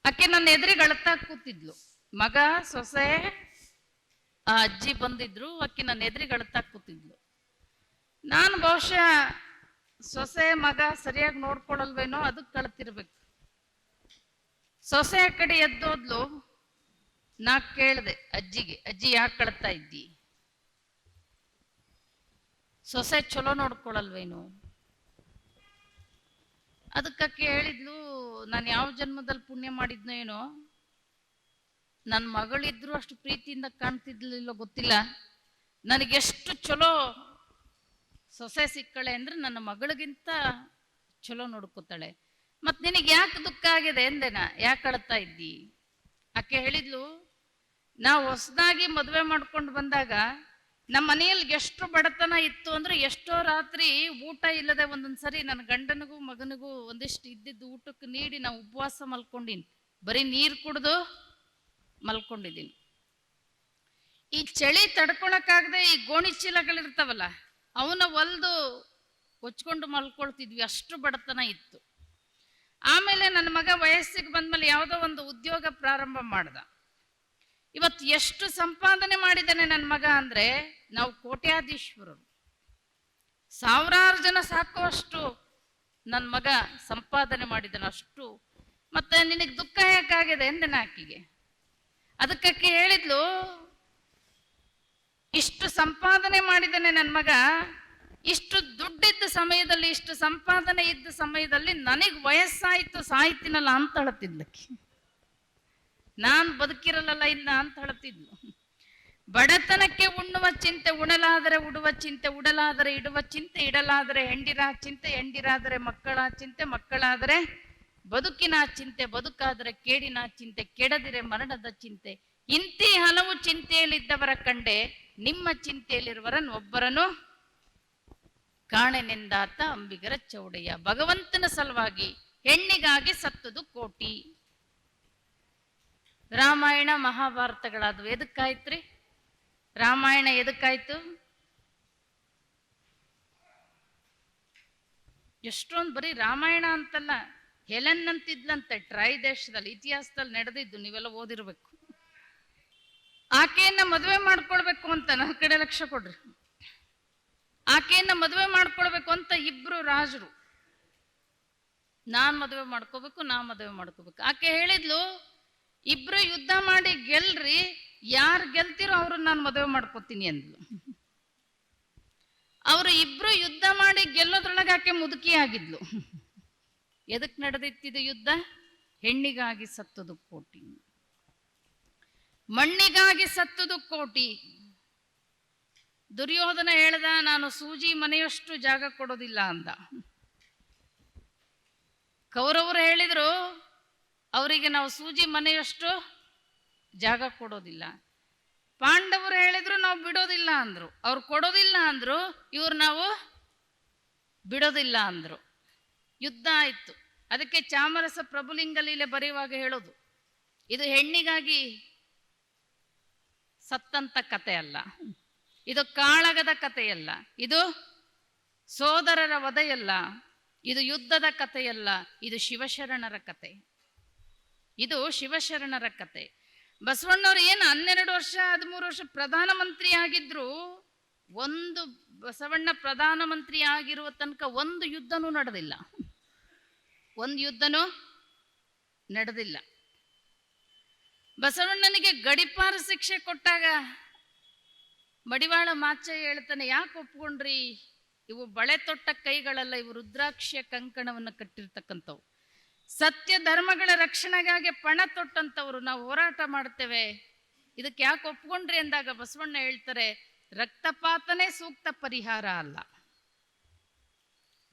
ಆಕೆ ನನ್ನ ಎದುರಿಗೆ ಅಳ್ತಾ ಕೂತಿದ್ಲು. ಮಗ, ಸೊಸೆ, ಆ ಅಜ್ಜಿ ಬಂದಿದ್ರು, ಆಕೆ ನನ್ನ ಎದುರಿಗೆ ಅಳ್ತಾ ಕೂತಿದ್ಲು. ನಾನು ಬಹುಶಃ ಸೊಸೆ, ಮಗ ಸರಿಯಾಗಿ ನೋಡ್ಕೊಳಲ್ವೇನೋ ಅದಕ್ಕೆ ಕಳ್ತಿರ್ಬೇಕು ಸೊಸೆ ಕಡೆ ಎದ್ದೋದ್ಲು, ನಾ ಕೇಳಿದೆ, ಅಜ್ಜಿಗೆ, ಅಜ್ಜಿ, ಯಾಕೆ ಕಳ್ತಾ ಇದ್ದಿ? ಸೊಸೆ ಚಲೋ ನೋಡ್ಕೊಳಲ್ವೇನು? ಅದಕ್ಕೆ ಕೇಳಿದ್ಲು, ನಾನು ಯಾವ ಜನ್ಮದಲ್ಲಿ ಪುಣ್ಯ ಮಾಡಿದ್ನೋ ಏನೋ? ನನ್ನ ಮಗಳಿದ್ರು ಅಷ್ಟು ಪ್ರೀತಿಯಿಂದ ಕಾಣ್ತಿದ್ಲಿಲ್ಲ ಗೊತ್ತಿಲ್ಲ. ನನಗೆಷ್ಟು ಚಲೋ ಸೊಸೆ ಸಿಕ್ಕಳೆ ಅಂದ್ರೆ ನನ್ನ ಮಗಳಿಗಿಂತ ಚಲೋ ನೋಡ್ಕೋತಾಳೆ. ಮತ್ ನಿನಗೆ ಯಾಕೆ ದುಃಖ ಆಗಿದೆ ಎಂದೆನ ಯಾಕೆ ಅಳ್ತಾ ಇದ್ದಿ? ಆಕೆ ಹೇಳಿದ್ಲು ನಾವು ಹೊಸದಾಗಿ ಮದುವೆ ಮಾಡ್ಕೊಂಡು ಬಂದಾಗ ನಮ್ಮ ಮನೆಯಲ್ಲಿ ಎಷ್ಟು ಬಡತನ ಇತ್ತು ಅಂದ್ರೆ ಎಷ್ಟೋ ರಾತ್ರಿ ಊಟ ಇಲ್ಲದೆ ಒಂದೊಂದ್ಸರಿ ನನ್ನ ಗಂಡನಿಗೂ ಮಗನಿಗೂ ಒಂದಿಷ್ಟು ಇದ್ದಿದ್ದು ಊಟಕ್ಕೆ ನೀಡಿ ನಾ ಉಪವಾಸ ಮಲ್ಕೊಂಡಿನಿ. ಬರೀ ನೀರು ಕುಡ್ದು ಮಲ್ಕೊಂಡಿದ್ದೀನಿ ಈ ಚಳಿ ತಡ್ಕೊಳಕ್ಕಾಗದೆ ಈ ಗೋಣಿ ಚೀಲಗಳಿರ್ತಾವಲ್ಲ, ಅವನ್ನ ಒಲ್ದು ಕೊಚ್ಕೊಂಡು ಮಲ್ಕೊಳ್ತಿದ್ವಿ. ಅಷ್ಟು ಬಡತನ ಇತ್ತು. ಆಮೇಲೆ ನನ್ನ ಮಗ ವಯಸ್ಸಿಗೆ ಬಂದ್ಮೇಲೆ ಯಾವುದೋ ಒಂದು ಉದ್ಯೋಗ ಪ್ರಾರಂಭ ಮಾಡ್ದ. ಇವತ್ತು ಎಷ್ಟು ಸಂಪಾದನೆ ಮಾಡಿದ್ದಾನೆ ನನ್ನ ಮಗ ಅಂದ್ರೆ ನಾವು ಕೋಟ್ಯಾಧೀಶ್ವರರು. ಸಾವಿರಾರು ಜನ ಸಾಕುವಷ್ಟು ನನ್ನ ಮಗ ಸಂಪಾದನೆ ಮಾಡಿದ್ದಾನೆ ಅಷ್ಟು. ಮತ್ತೆ ನಿನಗೆ ದುಃಖ ಯಾಕಾಗಿದೆ ಎಂದೆ ನಾಕಿಗೆ ಅದಕ್ಕೆ ಹೇಳಿದ್ಲು, ಇಷ್ಟು ಸಂಪಾದನೆ ಮಾಡಿದ್ದಾನೆ ನನ್ನ ಮಗ ಇಷ್ಟು ದುಡ್ಡಿದ್ದ ಸಮಯದಲ್ಲಿ, ಇಷ್ಟು ಸಂಪಾದನೆ ಇದ್ದ ಸಮಯದಲ್ಲಿ ನನಗೆ ವಯಸ್ಸಾಯ್ತು, ಸಾಯ್ತಿನಲ್ಲ ಅಂತ ಹೇಳ್ತಿದ್ಲಕ್ಕೆ ನಾನ್ ಬದುಕಿರಲ್ಲ ಇಲ್ಲ ಅಂತ ಹೇಳ್ತಿದ್ಲು ಬಡತನಕ್ಕೆ ಉಣ್ಣುವ ಚಿಂತೆ ಉಣಲಾದರೆ ಉಡುವ ಚಿಂತೆ, ಉಡಲಾದರೆ ಇಡುವ ಚಿಂತೆ ಇಡಲಾದರೆ ಹೆಂಡಿರ ಚಿಂತೆ, ಹೆಂಡಿರಾದರೆ ಮಕ್ಕಳ ಚಿಂತೆ, ಮಕ್ಕಳಾದರೆ ಬದುಕಿನ ಚಿಂತೆ, ಬದುಕಾದರೆ ಕೇಡಿನ ಚಿಂತೆ, ಕೆಡದಿರೆ ಮರಣದ ಚಿಂತೆ. ಇಂತಿ ಹಲವು ಚಿಂತೆಯಲ್ಲಿದ್ದವರ ಕಂಡೆ ನಿಮ್ಮ ಚಿಂತೆಯಲ್ಲಿರುವರನ್ನು ಒಬ್ಬರನ್ನು ಕಾಣೆನೆಂದಾತ ಅಂಬಿಗರ ಚೌಡಯ್ಯ ಭಗವಂತನ ಸಲುವಾಗಿ ಹೆಣ್ಣಿಗಾಗಿ ಸತ್ತದು ಕೋಟಿ. ರಾಮಾಯಣ ಮಹಾಭಾರತಗಳಾದವು. ಎದಕ್ಕಾಯ್ತ್ರಿ? ರಾಮಾಯಣ ಎದಕ್ಕಾಯ್ತು? ಎಷ್ಟೊಂದು ಬರೀ ರಾಮಾಯಣ ಅಂತಲ್ಲ, ಹೆಲನ್ ಅಂತಿದ್ಲಂತೆ ಟ್ರೈ ದೇಶದಲ್ಲಿ, ಇತಿಹಾಸದಲ್ಲಿ ನಡೆದಿದ್ದು ನೀವೆಲ್ಲ ಓದಿರ್ಬೇಕು. ಆಕೆಯನ್ನ ಮದುವೆ ಮಾಡ್ಕೊಳ್ಬೇಕು ಅಂತ ನನ್ನ ಕಡೆ ಲಕ್ಷ್ಯ ಕೊಡ್ರಿ. ಆಕೆಯನ್ನ ಮದುವೆ ಮಾಡ್ಕೊಳ್ಬೇಕು ಅಂತ ಇಬ್ರು ರಾಜರು. ನಾನ್ ಮದುವೆ ಮಾಡ್ಕೋಬೇಕು, ನಾ ಮದುವೆ ಮಾಡ್ಕೋಬೇಕು. ಆಕೆ ಹೇಳಿದ್ಲು, ಇಬ್ರು ಯುದ್ಧ ಮಾಡಿ ಗೆಲ್ರಿ, ಯಾರು ಗೆಲ್ತಿರೋ ಅವ್ರನ್ನ ನಾನು ಮದುವೆ ಮಾಡ್ಕೋತೀನಿ ಅಂದ್ಲು. ಅವರು ಇಬ್ರು ಯುದ್ಧ ಮಾಡಿ ಗೆಲ್ಲೋದ್ರೊಳಗೆ ಆಕೆ ಮುದುಕಿ ಆಗಿದ್ಲು. ಎದಕ್ ನಡೆದಿತ್ತಿದೆ ಯುದ್ಧ? ಹೆಣ್ಣಿಗಾಗಿ ಸತ್ತದು ಕೋಟಿ. ಮಣ್ಣಿಗಾಗಿ ಸತ್ತದು ಕೋಟಿ. ದುರ್ಯೋಧನ ಹೇಳ್ದ, ನಾನು ಸೂಜಿ ಮನೆಯಷ್ಟು ಜಾಗ ಕೊಡೋದಿಲ್ಲ ಅಂದ. ಕೌರವರು ಹೇಳಿದ್ರು, ಅವರಿಗೆ ನಾವು ಸೂಜಿ ಮನೆಯಷ್ಟು ಜಾಗ ಕೊಡೋದಿಲ್ಲ. ಪಾಂಡವರು ಹೇಳಿದ್ರು, ನಾವು ಬಿಡೋದಿಲ್ಲ ಅಂದ್ರು. ಅವ್ರು ಕೊಡೋದಿಲ್ಲ ಅಂದ್ರು, ಇವ್ರು ನಾವು ಬಿಡೋದಿಲ್ಲ ಅಂದ್ರು. ಯುದ್ಧ ಆಯ್ತು. ಅದಕ್ಕೆ ಚಾಮರಸ ಪ್ರಭುಲಿಂಗ ಲೀಲೆ ಬರೆಯುವಾಗ ಹೇಳೋದು, ಇದು ಹೆಣ್ಣಿಗಾಗಿ ಸತ್ತಂತ ಕತೆ ಅಲ್ಲ. ಇದು ಕಾಳಗದ ಕಥೆಯಲ್ಲ, ಇದು ಸೋದರರ ವಧೆಯಲ್ಲ, ಇದು ಯುದ್ಧದ ಕಥೆಯಲ್ಲ, ಇದು ಶಿವಶರಣರ ಕತೆ ಇದು ಶಿವಶರಣರ ಕತೆ ಬಸವಣ್ಣವ್ರು ಏನು ಹನ್ನೆರಡು ವರ್ಷ, ಹದಿಮೂರು ವರ್ಷ ಪ್ರಧಾನಮಂತ್ರಿ ಆಗಿದ್ರು, ಒಂದು ಬಸವಣ್ಣ ಪ್ರಧಾನಮಂತ್ರಿ ಆಗಿರುವ ತನಕ ಒಂದು ಯುದ್ಧನೂ ನಡೆದಿಲ್ಲ. ಒಂದು ಯುದ್ಧನೂ ನಡೆದಿಲ್ಲ. ಬಸವಣ್ಣನಿಗೆ ಗಡಿಪಾರ ಶಿಕ್ಷೆ ಕೊಟ್ಟಾಗ ಮಡಿವಾಳ ಮಾಚ ಹೇಳ್ತಾನೆ, ಯಾಕೆ ಒಪ್ಕೊಂಡ್ರಿ? ಇವು ಬಳೆ ತೊಟ್ಟ ಕೈಗಳಲ್ಲ, ಇವು ರುದ್ರಾಕ್ಷಿಯ ಕಂಕಣವನ್ನು ಕಟ್ಟಿರ್ತಕ್ಕಂಥವು. ಸತ್ಯ ಧರ್ಮಗಳ ರಕ್ಷಣೆಗಾಗಿ ಪಣ ತೊಟ್ಟಂಥವ್ರು ನಾವು ಹೋರಾಟ ಮಾಡ್ತೇವೆ. ಇದಕ್ಕೆ ಯಾಕೆ ಒಪ್ಕೊಂಡ್ರಿ ಅಂದಾಗ ಬಸವಣ್ಣ ಹೇಳ್ತಾರೆ, ರಕ್ತಪಾತನೇ ಸೂಕ್ತ ಪರಿಹಾರ ಅಲ್ಲ.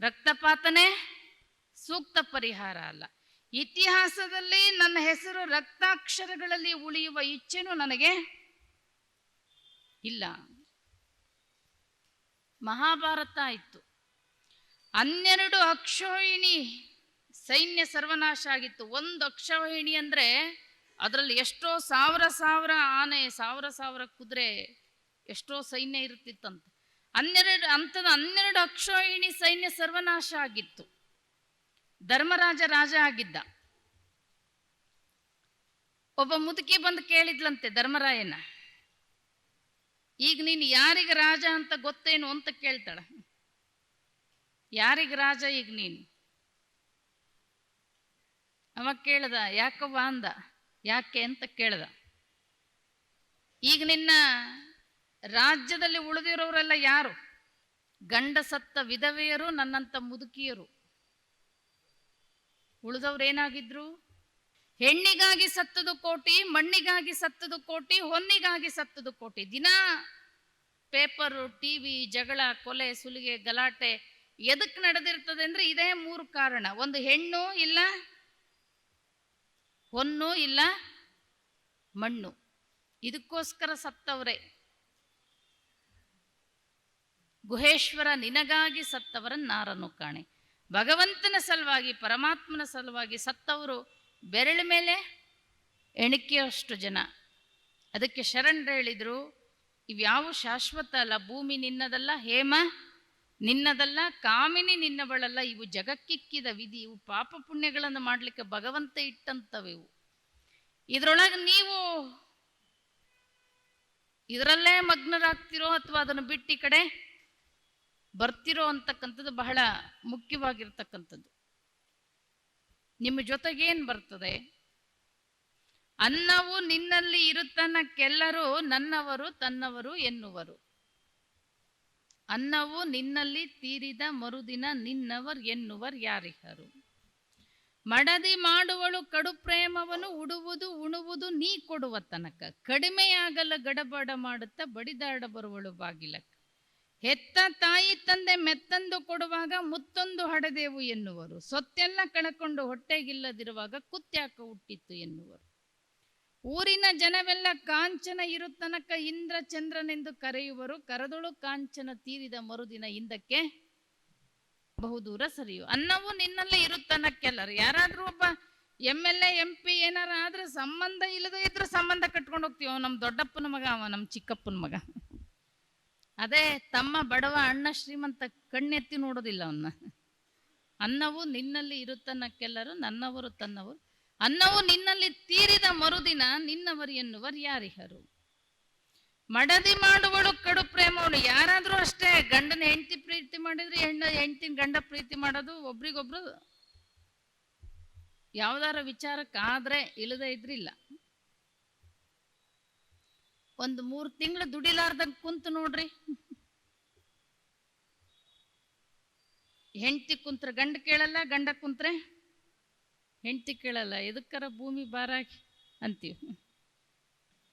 ರಕ್ತಪಾತನೇ ಸೂಕ್ತ ಪರಿಹಾರ ಅಲ್ಲ. ಇತಿಹಾಸದಲ್ಲಿ ನನ್ನ ಹೆಸರು ರಕ್ತಾಕ್ಷರಗಳಲ್ಲಿ ಉಳಿಯುವ ಇಚ್ಛೆನೂ ನನಗೆ ಇಲ್ಲ. ಮಹಾಭಾರತ ಆಯಿತು. ಹನ್ನೆರಡು ಅಕ್ಷೋಹಿಣಿ ಸೈನ್ಯ ಸರ್ವನಾಶ ಆಗಿತ್ತು. ಒಂದು ಅಕ್ಷೋಹಿಣಿ ಅಂದ್ರೆ ಅದರಲ್ಲಿ ಎಷ್ಟೋ ಸಾವಿರ ಸಾವಿರ ಆನೆ, ಸಾವಿರ ಸಾವಿರ ಕುದುರೆ, ಎಷ್ಟೋ ಸೈನ್ಯ ಇರ್ತಿತ್ತಂತೆ ಹನ್ನೆರಡು ಅಂಥದ್ದು ಹನ್ನೆರಡು ಅಕ್ಷೋಹಿಣಿ ಸೈನ್ಯ ಸರ್ವನಾಶ ಆಗಿತ್ತು. ಧರ್ಮರಾಜ ರಾಜ ಆಗಿದ್ದ. ಒಬ್ಬ ಮುದುಕಿ ಬಂದು ಕೇಳಿದ್ಲಂತೆ ಧರ್ಮರಾಯನ. ಈಗ ನೀನು ಯಾರಿಗೆ ರಾಜ ಅಂತ ಗೊತ್ತೇನು ಅಂತ ಕೇಳ್ತಾಳ. ಯಾರಿಗೆ ರಾಜ ಈಗ ನೀನು? ಅವ ಕೇಳ್ದ, ಯಾಕವ್ವ ಅಂದ? ಯಾಕೆ ಅಂತ ಕೇಳ್ದ. ಈಗ ನಿನ್ನ ರಾಜ್ಯದಲ್ಲಿ ಉಳಿದಿರೋರೆಲ್ಲ ಯಾರು? ಗಂಡ ಸತ್ತ ವಿಧವೆಯರು, ನನ್ನಂತ ಮುದುಕಿಯರು. ಉಳಿದವ್ರು ಏನಾಗಿದ್ರು? ಹೆಣ್ಣಿಗಾಗಿ ಸತ್ತದು ಕೋಟಿ, ಮಣ್ಣಿಗಾಗಿ ಸತ್ತದು ಕೋಟಿ, ಹೊನ್ನಿಗಾಗಿ ಸತ್ತದು ಕೋಟಿ. ದಿನ ಪೇಪರು, ಟಿವಿ, ಜಗಳ, ಕೊಲೆ, ಸುಲಿಗೆ, ಗಲಾಟೆ ಎದಕ್ ನಡೆದಿರ್ತದೆ ಅಂದ್ರೆ ಇದೇ ಮೂರು ಕಾರಣ. ಒಂದು ಹೆಣ್ಣು ಇಲ್ಲ, ಹೊನ್ನು ಇಲ್ಲ, ಮಣ್ಣು. ಇದಕ್ಕೋಸ್ಕರ ಸತ್ತವರೇ. ಗುಹೇಶ್ವರ ನಿನಗಾಗಿ ಸತ್ತವರನ್ನಾರನು ಕಾಣೆ. ಭಗವಂತನ ಸಲುವಾಗಿ, ಪರಮಾತ್ಮನ ಸಲುವಾಗಿ ಸತ್ತವರು ಬೆರಳ ಮೇಲೆ ಎಣಿಕೆಯಷ್ಟು ಜನ. ಅದಕ್ಕೆ ಶರಣರು ಹೇಳಿದರು, ಇವ್ಯಾವು ಶಾಶ್ವತ ಅಲ್ಲ, ಭೂಮಿ ನಿನ್ನದಲ್ಲ, ಹೇಮ ನಿನ್ನದಲ್ಲ, ಕಾಮಿನಿ ನಿನ್ನವಳಲ್ಲ, ಇವು ಜಗಕ್ಕಿಕ್ಕಿದ ವಿಧಿ, ಇವು ಪಾಪ ಪುಣ್ಯಗಳನ್ನು ಮಾಡಲಿಕ್ಕೆ ಭಗವಂತ ಇಟ್ಟಂತವು ಇವು ಇದರೊಳಗೆ ನೀವು ಇದರಲ್ಲೇ ಮಗ್ನರಾಗ್ತಿರೋ ಅಥವಾ ಅದನ್ನು ಬಿಟ್ಟು ಕಡೆ ಬರ್ತಿರೋ ಅಂತಕ್ಕಂಥದ್ದು ಬಹಳ ಮುಖ್ಯವಾಗಿರ್ತಕ್ಕಂಥದ್ದು. ನಿಮ್ಮ ಜೊತೆಗೇನು ಬರ್ತದೆ? ಅನ್ನವು ನಿನ್ನಲ್ಲಿ ಇರುತ್ತನಕ್ಕೆಲ್ಲರೂ ನನ್ನವರು, ತನ್ನವರು ಎನ್ನುವರು. ಅನ್ನವು ನಿನ್ನಲ್ಲಿ ತೀರಿದ ಮರುದಿನ ನಿನ್ನವರ್ ಎನ್ನುವರ್ ಯಾರಿಹರು ಮಡದಿ ಮಾಡುವಳು ಕಡು ಪ್ರೇಮವನ್ನು ಉಡುವುದು, ಉಣುವುದು ನೀ ಕೊಡುವ ತನಕ. ಕಡಿಮೆಯಾಗಲ ಗಡಬಡ ಮಾಡುತ್ತಾ ಬಡಿದಾಡ ಬರುವಳು ಬಾಗಿಲಕ್ಕ. ಹೆತ್ತ ತಾಯಿ ತಂದೆ ಮೆತ್ತಂದು ಕೊಡುವಾಗ ಮುತ್ತೊಂದು ಹಡದೆವು ಎನ್ನುವರು. ಸೊತ್ತೆಲ್ಲ ಕಳಕೊಂಡು ಹೊಟ್ಟೆಗಿಲ್ಲದಿರುವಾಗ ಕುತ್ಯಾಕ ಹುಟ್ಟಿತ್ತು ಎನ್ನುವರು. ಊರಿನ ಜನವೆಲ್ಲ ಕಾಂಚನ ಇರುತ್ತನಕ ಇಂದ್ರ ಚಂದ್ರನೆಂದು ಕರೆಯುವರು. ಕರದೊಳು ಕಾಂಚನ ತೀರಿದ ಮರುದಿನ ಹಿಂದಕ್ಕೆ ಬಹುದೂರ ಸರಿಯು. ಅನ್ನವು ನಿನ್ನಲ್ಲೇ ಇರುತ್ತನಕ್ಕೆಲ್ಲರು ಯಾರಾದ್ರೂ ಒಬ್ಬ M L A, M P ಏನಾರ ಆದ್ರೆ ಸಂಬಂಧ ಇಲ್ಲದೆ ಇದ್ರೂ ಸಂಬಂಧ ಕಟ್ಕೊಂಡು ಹೋಗ್ತೀವಿ? ಅವ ನಮ್ಮ ದೊಡ್ಡಪ್ಪನ ಮಗ ಅವ ನಮ್ಮ ಚಿಕ್ಕಪ್ಪನ ಮಗ. ಅದೇ ತಮ್ಮ ಬಡವ ಅಣ್ಣ ಶ್ರೀಮಂತ ಕಣ್ಣೆತ್ತಿ ನೋಡೋದಿಲ್ಲ ಅವನ್ನ ಅನ್ನವು ನಿನ್ನಲ್ಲಿ ಇರುತ್ತನ್ನಕ್ಕೆಲ್ಲರು ನನ್ನವರು ತನ್ನವರು. ಅನ್ನವು ನಿನ್ನಲ್ಲಿ ತೀರಿದ ಮರುದಿನ ನಿನ್ನವರು ಎನ್ನುವರು ಯಾರಿಹರು? ಮಡದಿ ಮಾಡುವಳು ಕಡು ಪ್ರೇಮವಳು. ಯಾರಾದ್ರೂ ಅಷ್ಟೇ ಗಂಡನ ಹೆಂಡತಿ ಪ್ರೀತಿ ಮಾಡಿದ್ರೆ ಹೆಣ್ಣ ಹೆಂಡತಿನ ಗಂಡ ಪ್ರೀತಿ ಮಾಡೋದು ಒಬ್ರಿಗೊಬ್ರು ಯಾವ್ದಾರ ವಿಚಾರಕ್ಕಾದ್ರೆ ಇಲ್ಲದೆ ಇದ್ರಿಲ್ಲ. ಒಂದು ಮೂರು ತಿಂಗಳು ದುಡಿಲಾರ್ದಂಗ್ ಕುಂತು ನೋಡ್ರಿ. ಹೆಂಡತಿ ಕುಂತ್ರ ಗಂಡ ಕೇಳಲ್ಲ, ಗಂಡ ಕುಂತ್ರೆ ಹೆಂಡತಿ ಕೇಳಲ್ಲ. ಎದಕ್ಕರ ಭೂಮಿ ಬಾರಾಗಿ ಅಂತೀವಿ.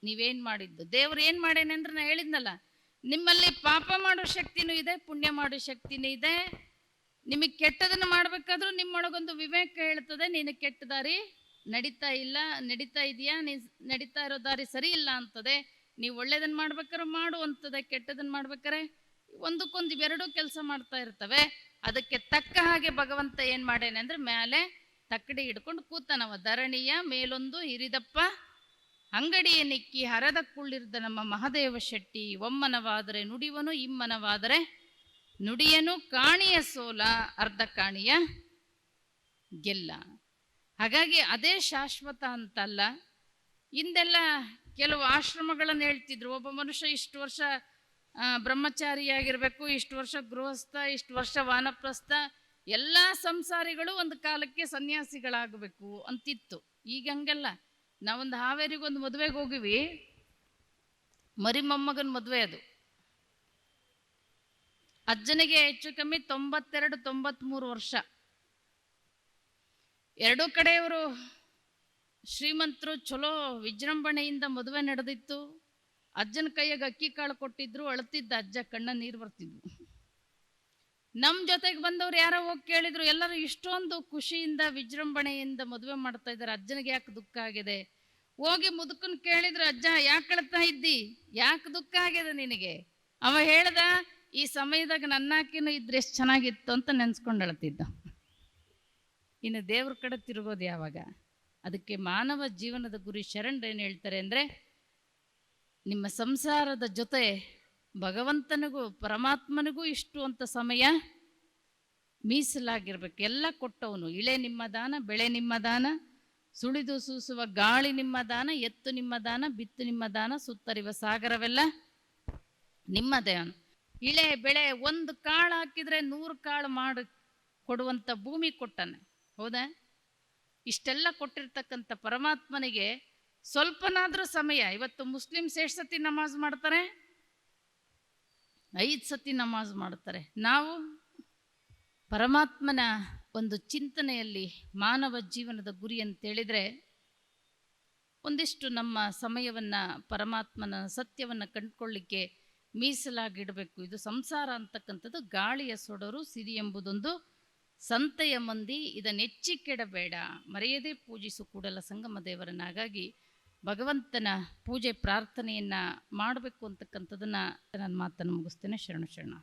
ನೀವೇನ್ ಮಾಡಿದ್ದು? ದೇವ್ರು ಏನ್ ಮಾಡೇನೆ ಅಂದ್ರೆ ನಾ ಹೇಳಿದ್ನಲ್ಲ, ನಿಮ್ಮಲ್ಲಿ ಪಾಪ ಮಾಡೋ ಶಕ್ತಿನೂ ಇದೆ, ಪುಣ್ಯ ಮಾಡೋ ಶಕ್ತಿನೂ ಇದೆ. ನಿಮಗೆ ಕೆಟ್ಟದನ್ನು ಮಾಡ್ಬೇಕಾದ್ರೂ ನಿಮ್ಮೊಳಗೊಂದು ವಿವೇಕ ಹೇಳ್ತದೆ, ನೀನು ಕೆಟ್ಟ ದಾರಿ ನಡೀತಾ ಇಲ್ಲ, ನಡೀತಾ ಇದೆಯಾ, ನೀ ನಡೀತಾ ಇರೋ ದಾರಿ ಸರಿ ಇಲ್ಲ ಅಂತದೆ. ನೀವು ಒಳ್ಳೇದನ್ನು ಮಾಡ್ಬೇಕಾರೆ ಮಾಡು ಕೆಟ್ಟದನ್ನು ಮಾಡ್ಬೇಕಾರೆ ಒಂದಕ್ಕೊಂದು ಇವೆರಡೂ ಕೆಲಸ ಮಾಡ್ತಾ ಇರ್ತವೆ. ಅದಕ್ಕೆ ತಕ್ಕ ಹಾಗೆ ಭಗವಂತ ಏನ್ ಮಾಡೇನೆ ಅಂದ್ರೆ ಮೇಲೆ ತಕ್ಕಡಿ ಹಿಡ್ಕೊಂಡು ಕೂತನವ ಧರಣಿಯ ಮೇಲೊಂದು ಹಿರಿದಪ್ಪ, ಅಂಗಡಿಯ ನಿಕ್ಕಿ ಹರದ ಕುಳ್ಳಿರ್ದ ನಮ್ಮ ಮಹದೇವ ಶೆಟ್ಟಿ, ಒಮ್ಮನವಾದರೆ ನುಡಿವನು, ಇಮ್ಮನವಾದರೆ ನುಡಿಯನು, ಕಾಣಿಯ ಸೋಲ, ಅರ್ಧ ಕಾಣಿಯ ಗೆಲ್ಲ. ಹಾಗಾಗಿ ಅದೇ ಶಾಶ್ವತ ಅಂತಲ್ಲ. ಹಿಂದೆಲ್ಲ ಕೆಲವು ಆಶ್ರಮಗಳನ್ನು ಹೇಳ್ತಿದ್ರು. ಒಬ್ಬ ಮನುಷ್ಯ ಇಷ್ಟು ವರ್ಷ ಬ್ರಹ್ಮಚಾರಿಯಾಗಿರಬೇಕು, ಇಷ್ಟು ವರ್ಷ ಗೃಹಸ್ಥ, ಇಷ್ಟು ವರ್ಷ ವಾನಪ್ರಸ್ಥ, ಎಲ್ಲ ಸಂಸಾರಿಗಳು ಒಂದು ಕಾಲಕ್ಕೆ ಸನ್ಯಾಸಿಗಳಾಗಬೇಕು ಅಂತಿತ್ತು. ಈಗ ಹಂಗಲ್ಲ. ನಾವೊಂದು ಹಾವೇರಿಗೊಂದು ಮದುವೆಗೆ ಹೋಗಿವಿ. ಮರಿ ಮದುವೆ ಅದು. ಅಜ್ಜನಿಗೆ ಹೆಚ್ಚು ಕಮ್ಮಿ ತೊಂಬತ್ತೆರಡು, ತೊಂಬತ್ಮೂರು ವರ್ಷ. ಎರಡೂ ಕಡೆಯವರು ಶ್ರೀಮಂತರು ಚಲೋ ವಿಜೃಂಭಣೆಯಿಂದ ಮದುವೆ ನಡೆದಿತ್ತು. ಅಜ್ಜನ ಕೈಯಾಗ ಅಕ್ಕಿ ಕಾಳು ಕೊಟ್ಟಿದ್ರು, ಅಳ್ತಿದ್ದ ಅಜ್ಜ ಕಣ್ಣ ನೀರು ಬರ್ತಿದ್ವು. ನಮ್ಮ ಜೊತೆಗೆ ಬಂದವ್ರು ಯಾರೋ ಹೋಗಿ ಕೇಳಿದ್ರು, ಎಲ್ಲರೂ ಇಷ್ಟೊಂದು ಖುಷಿಯಿಂದ ವಿಜೃಂಭಣೆಯಿಂದ ಮದುವೆ ಮಾಡ್ತಾ ಇದ್ದಾರೆ. ಅಜ್ಜನಿಗೆ ಯಾಕೆ ದುಃಖ ಆಗಿದೆ? ಹೋಗಿ ಮುದುಕನ್ ಕೇಳಿದ್ರು, ಅಜ್ಜ, ಯಾಕೆ ಅಳ್ತಾ ಇದ್ದಿ? ಯಾಕೆ ದುಃಖ ಆಗಿದೆ ನಿನಗೆ? ಅವ ಹೇಳ್ದ, ಈ ಸಮಯದಾಗ ನನ್ನಾಕಿನ ಇದ್ರೆ ಎಷ್ಟು ಚೆನ್ನಾಗಿತ್ತು ಅಂತ ನೆನ್ಸ್ಕೊಂಡು ಅಳ್ತಿದ್ದ. ಇನ್ನು ದೇವ್ರ ಕಡೆ ತಿರುಗೋದು ಯಾವಾಗ? ಅದಕ್ಕೆ ಮಾನವ ಜೀವನದ ಗುರಿ ಶರಣರು ಏನು ಹೇಳ್ತಾರೆ ಅಂದರೆ, ನಿಮ್ಮ ಸಂಸಾರದ ಜೊತೆ ಭಗವಂತನಿಗೂ ಪರಮಾತ್ಮನಿಗೂ ಇಷ್ಟು ಅಂತ ಸಮಯ ಮೀಸಲಾಗಿರ್ಬೇಕು. ಎಲ್ಲ ಕೊಟ್ಟವನು. ಇಳೆ ನಿಮ್ಮ ದಾನ, ಬೆಳೆ ನಿಮ್ಮ ದಾನ, ಸುಳಿದು ಸೂಸುವ ಗಾಳಿ ನಿಮ್ಮ ದಾನ, ಎತ್ತು ನಿಮ್ಮ ದಾನ, ಬಿತ್ತು ನಿಮ್ಮ ದಾನ, ಸುತ್ತರಿವ ಸಾಗರವೆಲ್ಲ ನಿಮ್ಮ ದಾನ ಇಳೆ, ಬೆಳೆ ಒಂದು ಕಾಳು ಹಾಕಿದ್ರೆ ನೂರು ಕಾಳು ಮಾಡಿ ಕೊಡುವಂಥ ಭೂಮಿ ಕೊಟ್ಟನೆ. ಹೌದಾ? ಇಷ್ಟೆಲ್ಲ ಕೊಟ್ಟಿರ್ತಕ್ಕಂಥ ಪರಮಾತ್ಮನಿಗೆ ಸ್ವಲ್ಪನಾದ್ರೂ ಸಮಯ, ಇವತ್ತು ಮುಸ್ಲಿಂ ಎಷ್ಟು ಸತಿ ನಮಾಜ್ ಮಾಡ್ತಾರೆ? ಐದು ಸತಿ ನಮಾಜ್ ಮಾಡ್ತಾರೆ. ನಾವು ಪರಮಾತ್ಮನ ಒಂದು ಚಿಂತನೆಯಲ್ಲಿ ಮಾನವ ಜೀವನದ ಗುರಿ ಅಂತೇಳಿದರೆ ಒಂದಿಷ್ಟು ನಮ್ಮ ಸಮಯವನ್ನು ಪರಮಾತ್ಮನ ಸತ್ಯವನ್ನು ಕಂಡುಕೊಳ್ಳಿಕ್ಕೆ ಮೀಸಲಾಗಿಡಬೇಕು. ಇದು ಸಂಸಾರ ಅಂತಕ್ಕಂಥದ್ದು, ಗಾಳಿಯ ಸೊಡರು ಸಿರಿ ಎಂಬುದೊಂದು ಸಂತೆಯ ಮಂದಿ ಇದನ್ನೆಚ್ಚಿ ಕೆಡಬೇಡ. ಮರೆಯದೆ ಪೂಜಿಸು ಕೂಡಲ ಸಂಗಮ ದೇವರನ್ನಾಗಾಗಿ ಭಗವಂತನ ಪೂಜೆ ಪ್ರಾರ್ಥನೆಯನ್ನು ಮಾಡಬೇಕು ಅಂತಕ್ಕಂಥದ್ದನ್ನು ನಾನು ಮಾತನ್ನು ಮುಗಿಸ್ತೇನೆ. ಶರಣು ಶರಣ